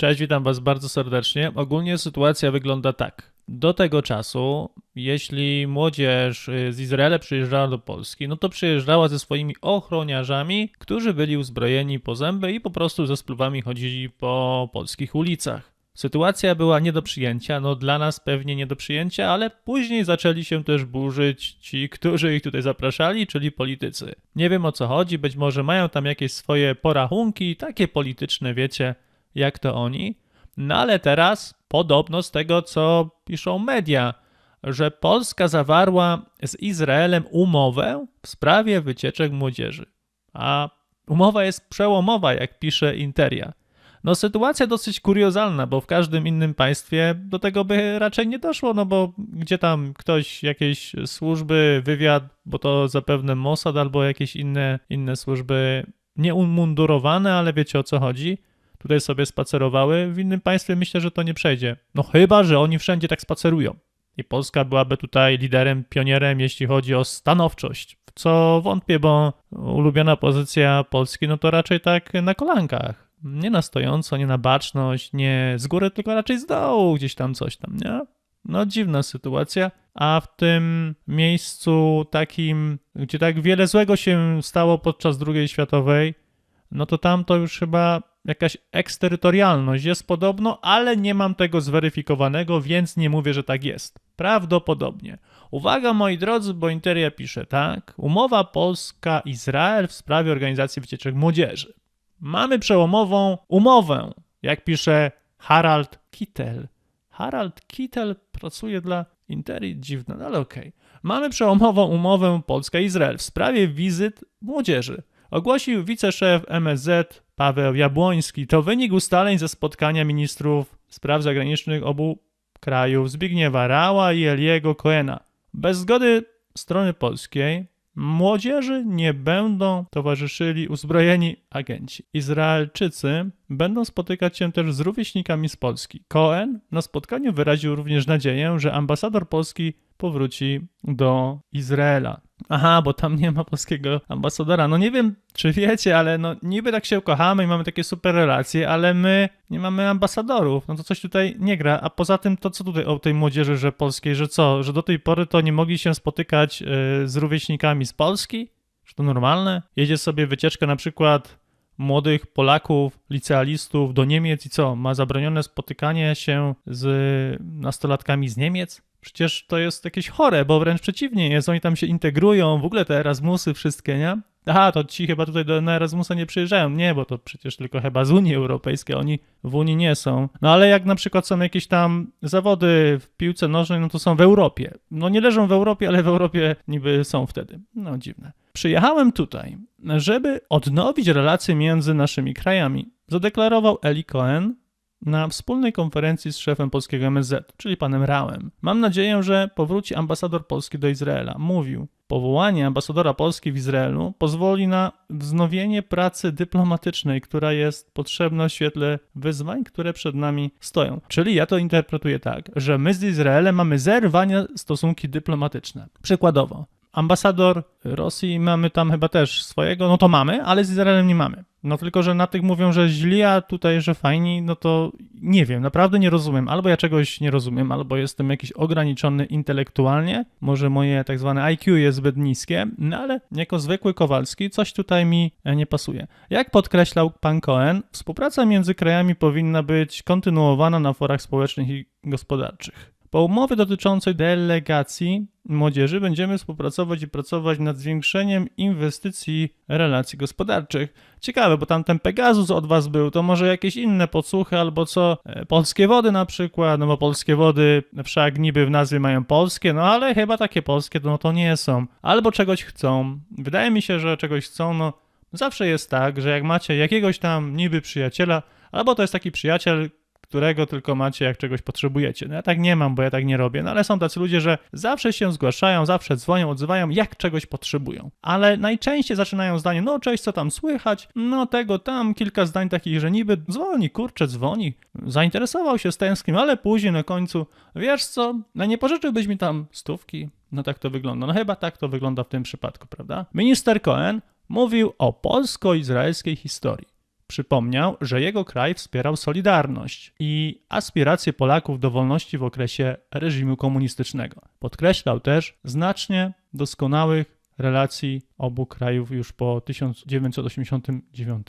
Cześć, witam Was bardzo serdecznie. Ogólnie sytuacja wygląda tak. Do tego czasu, jeśli młodzież y, z Izraela przyjeżdżała do Polski, no to przyjeżdżała ze swoimi ochroniarzami, którzy byli uzbrojeni po zęby i po prostu ze spluwami chodzili po polskich ulicach. Sytuacja była nie do przyjęcia, no dla nas pewnie nie do przyjęcia, ale później zaczęli się też burzyć ci, którzy ich tutaj zapraszali, czyli politycy. Nie wiem o co chodzi, być może mają tam jakieś swoje porachunki, takie polityczne, wiecie, jak to oni. No ale teraz, podobno z tego, co piszą media, że Polska zawarła z Izraelem umowę w sprawie wycieczek młodzieży. A umowa jest przełomowa, jak pisze Interia. No sytuacja dosyć kuriozalna, bo w każdym innym państwie do tego by raczej nie doszło, no bo gdzie tam ktoś, jakieś służby, wywiad, bo to zapewne Mossad albo jakieś inne, inne służby nieumundurowane, ale wiecie o co chodzi, tutaj sobie spacerowały, w innym państwie myślę, że to nie przejdzie. No chyba, że oni wszędzie tak spacerują. I Polska byłaby tutaj liderem, pionierem, jeśli chodzi o stanowczość. W co wątpię, bo ulubiona pozycja Polski, no to raczej tak na kolankach. Nie na stojąco, nie na baczność, nie z góry, tylko raczej z dołu, gdzieś tam coś tam, nie? No dziwna sytuacja, a w tym miejscu takim, gdzie tak wiele złego się stało podczas II światowej, no to tam to już chyba jakaś eksterytorialność jest podobno, ale nie mam tego zweryfikowanego, więc nie mówię, że tak jest. Prawdopodobnie. Uwaga moi drodzy, bo Interia pisze tak. Umowa Polska-Izrael w sprawie organizacji wycieczek młodzieży. Mamy przełomową umowę, jak pisze Harald Kittel. Harald Kittel pracuje dla Interii, dziwne, no ale okej. Mamy przełomową umowę Polska-Izrael w sprawie wizyt młodzieży. Ogłosił wiceszef MSZ Paweł Jabłoński. To wynik ustaleń ze spotkania ministrów spraw zagranicznych obu krajów Zbigniewa Rała i Eliego Coena. Bez zgody strony polskiej młodzieży nie będą towarzyszyli uzbrojeni agenci. Izraelczycy będą spotykać się też z rówieśnikami z Polski. Cohen na spotkaniu wyraził również nadzieję, że ambasador Polski powróci do Izraela. Aha, bo tam nie ma polskiego ambasadora. No nie wiem, czy wiecie, ale no niby tak się kochamy i mamy takie super relacje, ale my nie mamy ambasadorów. No to coś tutaj nie gra. A poza tym to co tutaj o tej młodzieży, że polskiej, że co, że do tej pory to nie mogli się spotykać yy, z rówieśnikami z Polski? Że to normalne? Jedzie sobie wycieczka na przykład młodych Polaków, licealistów do Niemiec i co? Ma zabronione spotykanie się z nastolatkami z Niemiec? Przecież to jest jakieś chore, bo wręcz przeciwnie jest, oni tam się integrują, w ogóle te Erasmusy wszystkie, nie? Aha, to ci chyba tutaj do, na Erasmusa nie przyjeżdżają. Nie, bo to przecież tylko chyba z Unii Europejskiej, oni w Unii nie są. No ale jak na przykład są jakieś tam zawody w piłce nożnej, no to są w Europie. No nie leżą w Europie, ale w Europie niby są wtedy. No dziwne. Przyjechałem tutaj, żeby odnowić relacje między naszymi krajami. Zadeklarował Eli Cohen, na wspólnej konferencji z szefem polskiego MSZ, czyli panem Rałem. Mam nadzieję, że powróci ambasador Polski do Izraela. Mówił, powołanie ambasadora Polski w Izraelu pozwoli na wznowienie pracy dyplomatycznej, która jest potrzebna w świetle wyzwań, które przed nami stoją. Czyli ja to interpretuję tak, że my z Izraelem mamy zerwanie stosunki dyplomatyczne. Przykładowo, ambasador Rosji mamy tam chyba też swojego, no to mamy, ale z Izraelem nie mamy. No tylko, że na tych mówią, że źli, a tutaj, że fajni, no to nie wiem, naprawdę nie rozumiem. Albo ja czegoś nie rozumiem, albo jestem jakiś ograniczony intelektualnie, może moje tak zwane IQ jest zbyt niskie, no ale jako zwykły Kowalski coś tutaj mi nie pasuje. Jak podkreślał pan Cohen, współpraca między krajami powinna być kontynuowana na forach społecznych i gospodarczych. Po umowie dotyczącej delegacji młodzieży będziemy współpracować i pracować nad zwiększeniem inwestycji relacji gospodarczych. Ciekawe, bo tam ten Pegasus od was był, to może jakieś inne podsłuchy albo co? E, polskie wody na przykład, no bo polskie wody wszak niby w nazwie mają polskie, no ale chyba takie polskie no to nie są. Albo czegoś chcą. Wydaje mi się, że czegoś chcą, no zawsze jest tak, że jak macie jakiegoś tam niby przyjaciela, albo to jest taki przyjaciel, którego tylko macie, jak czegoś potrzebujecie. No ja tak nie mam, bo ja tak nie robię, no ale są tacy ludzie, że zawsze się zgłaszają, zawsze dzwonią, odzywają, jak czegoś potrzebują. Ale najczęściej zaczynają zdanie, no cześć, co tam słychać, no tego tam, kilka zdań takich, że niby dzwoni, kurczę, dzwoni, zainteresował się stęskim, ale później na końcu, wiesz co, no nie pożyczyłbyś mi tam stówki? No tak to wygląda. No chyba tak to wygląda w tym przypadku, prawda? Minister Cohen mówił o polsko-izraelskiej historii. Przypomniał, że jego kraj wspierał Solidarność i aspiracje Polaków do wolności w okresie reżimu komunistycznego. Podkreślał też znacznie doskonałych relacji obu krajów już po 1989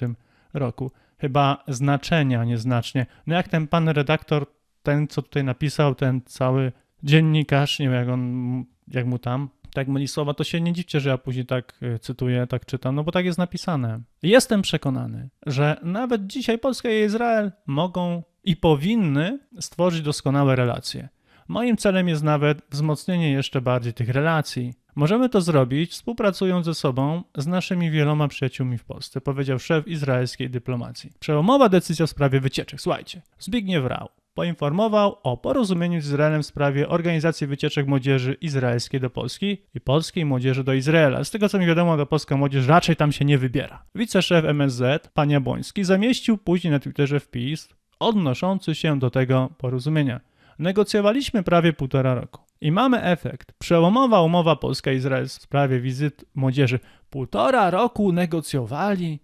roku. Chyba znaczenia nieznacznie. No jak ten pan redaktor, ten co tutaj napisał, ten cały dziennikarz, nie wiem jak on, jak mu tam, tak myli słowa, to się nie dziwcie, że ja później tak y, cytuję, tak czytam, no bo tak jest napisane. Jestem przekonany, że nawet dzisiaj Polska i Izrael mogą i powinny stworzyć doskonałe relacje. Moim celem jest nawet wzmocnienie jeszcze bardziej tych relacji. Możemy to zrobić współpracując ze sobą z naszymi wieloma przyjaciółmi w Polsce, powiedział szef izraelskiej dyplomacji. Przełomowa decyzja w sprawie wycieczek. Słuchajcie, Zbigniew Rau poinformował o porozumieniu z Izraelem w sprawie organizacji wycieczek młodzieży izraelskiej do Polski i polskiej młodzieży do Izraela. Z tego co mi wiadomo, to polska młodzież raczej tam się nie wybiera. Wiceszef MSZ, pan Jabłoński, zamieścił później na Twitterze wpis odnoszący się do tego porozumienia. Negocjowaliśmy prawie półtora roku. I mamy efekt. Przełomowa umowa Polska-Izrael w sprawie wizyt młodzieży. Półtora roku negocjowali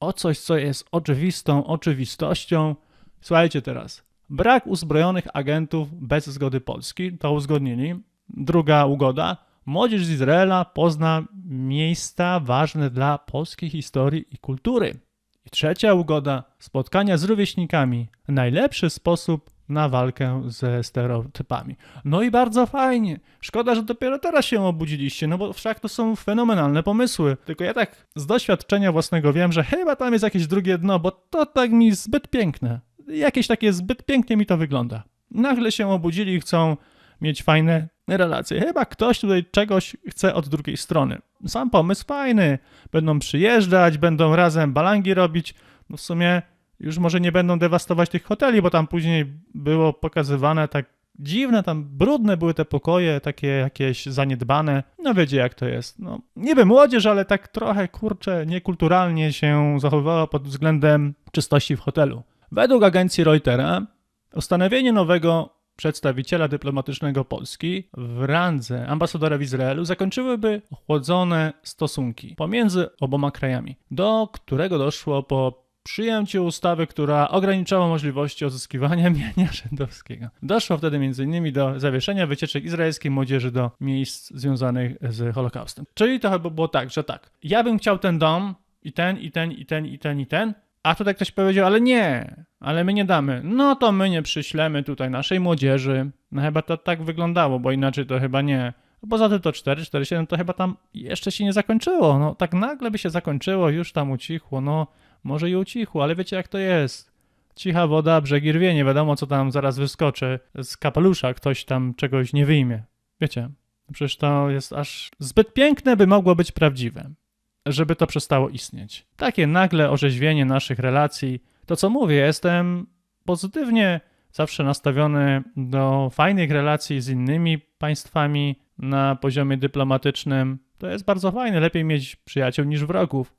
o coś, co jest oczywistą oczywistością. Słuchajcie teraz. Brak uzbrojonych agentów bez zgody Polski, to uzgodnili. Druga ugoda. Młodzież z Izraela pozna miejsca ważne dla polskiej historii i kultury. I trzecia ugoda. Spotkania z rówieśnikami. Najlepszy sposób na walkę ze stereotypami. No i bardzo fajnie. Szkoda, że dopiero teraz się obudziliście, no bo wszak to są fenomenalne pomysły. Tylko ja tak z doświadczenia własnego wiem, że chyba tam jest jakieś drugie dno, bo to tak mi zbyt piękne. Jakieś takie zbyt pięknie mi to wygląda. Nagle się obudzili i chcą mieć fajne relacje. Chyba ktoś tutaj czegoś chce od drugiej strony. Sam pomysł fajny. Będą przyjeżdżać, będą razem balangi robić. No w sumie już może nie będą dewastować tych hoteli, bo tam później było pokazywane tak dziwne, tam brudne były te pokoje, takie jakieś zaniedbane. No wiecie jak to jest. No, niby młodzież, ale tak trochę, kurczę, niekulturalnie się zachowywała pod względem czystości w hotelu. Według agencji Reutera ustanowienie nowego przedstawiciela dyplomatycznego Polski w randze ambasadora w Izraelu zakończyłyby ochłodzone stosunki pomiędzy oboma krajami, do którego doszło po przyjęciu ustawy, która ograniczała możliwości odzyskiwania mienia żydowskiego. Doszło wtedy m.in. do zawieszenia wycieczek izraelskiej młodzieży do miejsc związanych z Holokaustem. Czyli to chyba było tak, że tak, ja bym chciał ten dom i ten, i ten, i ten, i ten, i ten, a tutaj ktoś powiedział, ale nie, ale my nie damy. No to my nie przyślemy tutaj naszej młodzieży. No chyba to tak wyglądało, bo inaczej to chyba nie. Poza tym to 4, 4, 7 to chyba tam jeszcze się nie zakończyło. No tak nagle by się zakończyło, już tam ucichło. No może i ucichło, ale wiecie jak to jest. Cicha woda, brzegi rwie, nie wiadomo co tam zaraz wyskoczy z kapelusza, ktoś tam czegoś nie wyjmie. Wiecie, przecież to jest aż zbyt piękne, by mogło być prawdziwe żeby to przestało istnieć. Takie nagle orzeźwienie naszych relacji. To co mówię, jestem pozytywnie zawsze nastawiony do fajnych relacji z innymi państwami na poziomie dyplomatycznym. To jest bardzo fajne, lepiej mieć przyjaciół niż wrogów.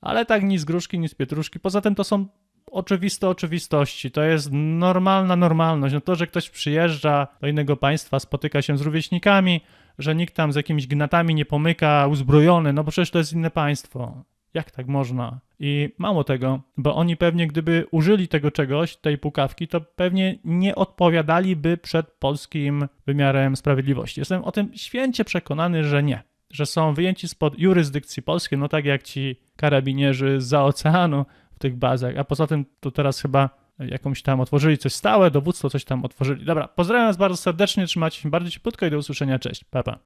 Ale tak ni z gruszki, ni z pietruszki. Poza tym to są oczywiste oczywistości. To jest normalna normalność. No to, że ktoś przyjeżdża do innego państwa, spotyka się z rówieśnikami, że nikt tam z jakimiś gnatami nie pomyka uzbrojony, no bo przecież to jest inne państwo. Jak tak można? I mało tego, bo oni pewnie gdyby użyli tego czegoś, tej pukawki, to pewnie nie odpowiadaliby przed polskim wymiarem sprawiedliwości. Jestem o tym święcie przekonany, że nie. Że są wyjęci spod jurysdykcji polskiej, no tak jak ci karabinierzy z oceanu w tych bazach. A poza tym to teraz chyba jakąś tam otworzyli coś stałe, dowództwo coś tam otworzyli. Dobra, pozdrawiam was bardzo serdecznie, trzymajcie się bardzo cieplutko i do usłyszenia, cześć, pa pa.